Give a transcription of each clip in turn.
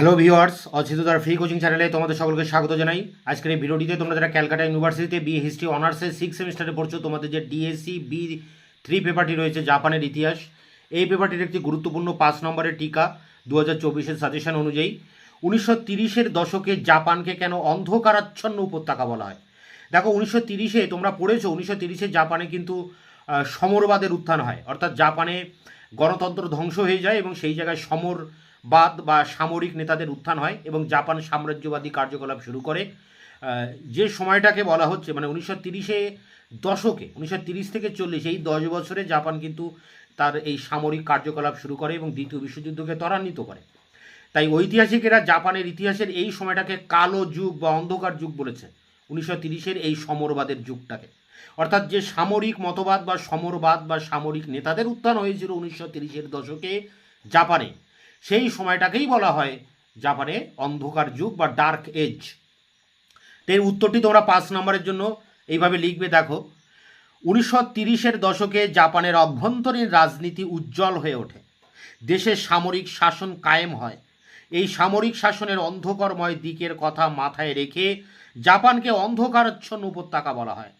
Hello viewers অচিতদার free coaching চ্যানেলে তোমাদের সকলকে স্বাগত জানাই। আজকের এই ভিডিওটিতে তোমরা যারা ক্যালকাটা ইউনিভার্সিটিতে বি হিস্ট্রি অনার্সের সিক্স সেমিস্টারে পড়ছো, তোমাদের যে ডিএসসি বি থ্রি পেপারটি রয়েছে, জাপানের ইতিহাস। এই পেপারটির একটি গুরুত্বপূর্ণ পাঁচ নম্বরের টিকা দু হাজার চব্বিশের সাজেশন অনুযায়ী। উনিশশো তিরিশের দশকে জাপানকে কেন অন্ধকারাচ্ছন্ন উপত্যকা বলা হয়? দেখো, উনিশশো তিরিশে তোমরা পড়েছো, উনিশশো তিরিশে জাপানে কিন্তু সমরবাদের উত্থান হয়। অর্থাৎ জাপানে গণতন্ত্র ধ্বংস হয়ে যায় এবং সেই জায়গায় সমরবাদ বা সামরিক নেতাদের উত্থান হয় এবং জাপান সাম্রাজ্যবাদী কার্যকলাপ শুরু করে। যে সময়টাকে বলা হচ্ছে মানে উনিশশো তিরিশে দশকে, উনিশশো তিরিশ থেকে চল্লিশ, এই দশ বছরে জাপান কিন্তু তার এই সামরিক কার্যকলাপ শুরু করে এবং দ্বিতীয় বিশ্বযুদ্ধকে ত্বরান্বিত করে। তাই ঐতিহাসিকেরা জাপানের ইতিহাসের এই সময়টাকে কালো যুগ বা অন্ধকার যুগ বলেছে, উনিশশো তিরিশের এই সমরবাদের যুগটাকে। অর্থাৎ যে সামরিক মতবাদ বা সমরবাদ বা সামরিক নেতাদের উত্থান হয়েছিল উনিশশো তিরিশের দশকে জাপানে। সেই সময়টাকেই বলা হয় জাপানে অন্ধকার যুগ বা ডার্ক এজ এর উত্তরটি তোমরা পাঁচ নম্বরের জন্য এইভাবে লিখবে, দেখো, উনিশশো তিরিশের দশকে জাপানের অভ্যন্তরীণ রাজনীতি উজ্জ্বল হয়ে ওঠে। দেশের সামরিক শাসন কায়েম হয়। এই সামরিক শাসনের অন্ধকারময় দিকের কথা মাথায় রেখে জাপানকে অন্ধকারচ্ছন্ন উপত্যকা বলা হয়।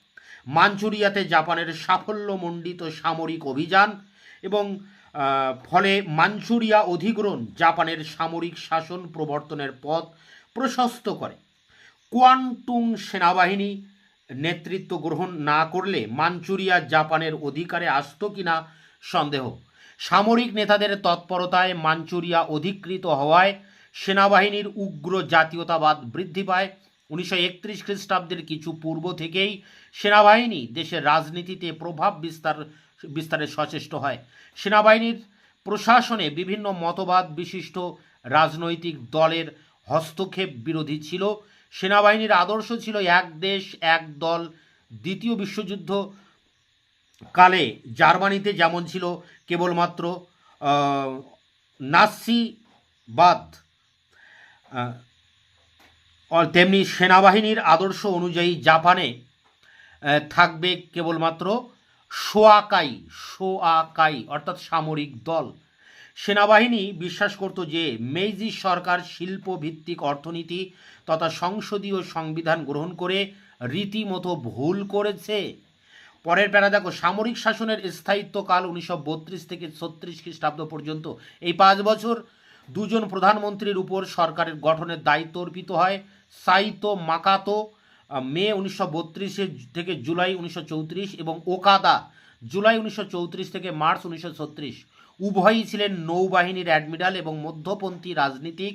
মাঞ্চুরিয়াতে জাপানের সাফল্যমণ্ডিত সামরিক অভিযান এবং ফলে মাঞ্চুরিয়া অধিগ্রহণ জাপানের সামরিক শাসন প্রবর্তনের পথ প্রশস্ত করে। কোয়ান্টুং সেনাবাহিনী নেতৃত্ব গ্রহণ না করলে মাঞ্চুরিয়া জাপানের অধিকারে আসতো কিনা সন্দেহ। সামরিক নেতাদের তৎপরতায় মাঞ্চুরিয়া অধিকৃত হওয়ায় সেনাবাহিনীর উগ্র জাতীয়তাবাদ বৃদ্ধি পায়। উনিশশো একত্রিশ খ্রিস্টাব্দের কিছু পূর্ব থেকেই সেনাবাহিনী দেশের রাজনীতিতে প্রভাব বিস্তার বিস্তারে সচেষ্ট হয়। সেনাবাহিনীর প্রশাসনে বিভিন্ন মতবাদ বিশিষ্ট রাজনৈতিক দলের হস্তক্ষেপ বিরোধী ছিল। সেনাবাহিনীর আদর্শ ছিল এক দেশ, এক দল। দ্বিতীয় বিশ্বযুদ্ধ কালে জার্মানিতে যেমন ছিল, কেবলমাত্র আর তেমনি সেনাবাহিনীর আদর্শ অনুযায়ী জাপানে থাকবে কেবলমাত্র সোয়াকাই সোয়াকাই অর্থাৎ সামরিক দল। সেনাবাহিনী বিশ্বাস করত যে, মেইজি সরকার শিল্প ভিত্তিক অর্থনীতি তথা সংসদীয় সংবিধান গ্রহণ করে রীতিমতো ভুল করেছে। পরের প্যারা দেখো, সামরিক শাসনের স্থায়িত্বকাল উনিশশো বত্রিশ থেকে ছত্রিশ খ্রিস্টাব্দ পর্যন্ত। এই পাঁচ বছর দুজন প্রধানমন্ত্রীর উপর সরকারের গঠনের দায়িত্ব অর্পিত হয়, সাইতো মাকাতো মে উনিশশো থেকে জুলাই উনিশশো চৌত্রিশ এবং ওকাদা জুলাই উনিশশো চৌত্রিশ থেকে মার্চ উনিশশো ছত্রিশ। উভয়ই ছিলেন নৌবাহিনীর অ্যাডমিরাল এবং মধ্যপন্থী রাজনীতিক।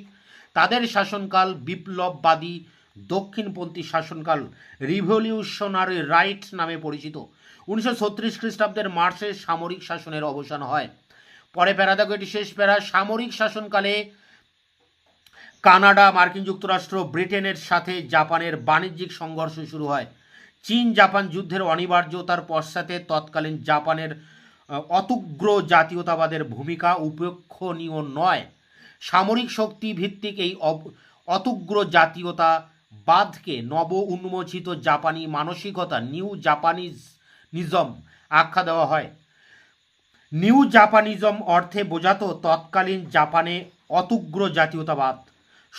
তাদের শাসনকাল বিপ্লববাদী, দক্ষিণপন্থী শাসনকাল রিভলিউশনারি রাইট নামে পরিচিত। উনিশশো ছত্রিশ খ্রিস্টাব্দের মার্চে সামরিক শাসনের অবসান হয়। পরে প্যারা দেখো এটি শেষ প্যারা সামরিক শাসনকালে কানাডা, মার্কিন যুক্তরাষ্ট্র, ব্রিটেনের সাথে জাপানের বাণিজ্যিক সংঘর্ষ শুরু হয়। চীন জাপান যুদ্ধের অনিবার্যতার পশ্চাতে তৎকালীন জাপানের অতুগ্র জাতীয়তাবাদের ভূমিকা উপেক্ষণীয় নয়। সামরিক শক্তি ভিত্তিক এই অতুগ্র জাতীয়তাবাদকে নব উন্মোচিত জাপানি মানসিকতা, নিউ জাপানিজ, নিজম আখ্যা দেওয়া হয়। নিউ জাপানিজম অর্থে বোঝাতো তৎকালীন জাপানে অতুগ্র জাতীয়তাবাদ।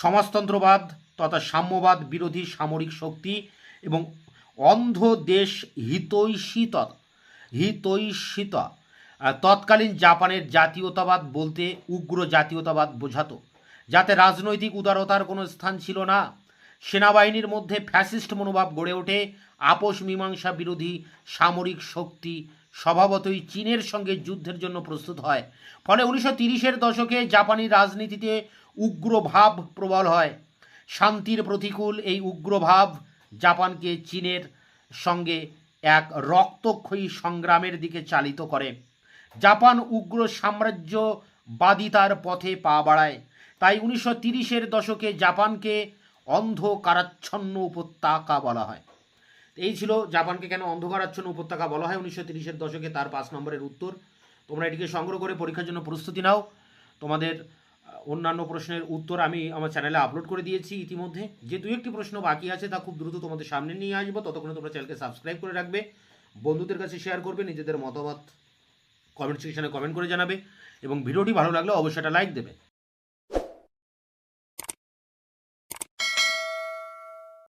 সমাজতন্ত্রবাদ তথা সাম্যবাদ বিরোধী সামরিক শক্তি এবং অন্ধ দেশ হিতৈষিত হিতৈষিত তৎকালীন জাপানের জাতীয়তাবাদ বলতে উগ্র জাতীয়তাবাদ বোঝাতো, যাতে রাজনৈতিক উদারতার কোনো স্থান ছিল না। সেনাবাহিনীর মধ্যে ফ্যাসিস্ট মনোভাব গড়ে ওঠে, আপোষ মীমাংসা বিরোধী সামরিক শক্তি স্বভাবতই চীনের সঙ্গে যুদ্ধের জন্য প্রস্তুত হয়। ফলে উনিশশো তিরিশের দশকে জাপানি রাজনীতিতে উগ্রভাব প্রবল হয়। শান্তির প্রতিকূল এই উগ্রভাব জাপানকে চীনের সঙ্গে এক রক্তক্ষয়ী সংগ্রামের দিকে চালিত করে। জাপান উগ্র সাম্রাজ্যবাদিতার পথে পা বাড়ায়। তাই উনিশশো তিরিশের দশকে জাপানকে অন্ধকারাচ্ছন্ন উপত্যকা বলা হয়। এই ছিল জাপানকে কেন অন্ধকারাচ্ছন্ন উপত্যকা বলা হয় উনিশশো তিরিশের দশকে, তার পাঁচ নম্বরের উত্তর। তোমরা এটিকে সংগ্রহ করে পরীক্ষার জন্য প্রস্তুতি নাও। তোমাদের অন্যান্য প্রশ্নের উত্তর আমি আমার চ্যানেলে আপলোড করে দিয়েছি ইতিমধ্যে। যে দু একটি প্রশ্ন বাকি আছে তা খুব দ্রুত তোমাদের সামনে নিয়ে আসব। ততক্ষণে তোমরা চ্যানেলকে সাবস্ক্রাইব করে রাখবে। বন্ধুদের কাছে শেয়ার করবে, নিজেদের মতামত কমেন্ট সেকশনে কমেন্ট করে জানাবে। এবং ভিডিওটি ভালো লাগলে অবশ্যই একটা লাইক দেবে।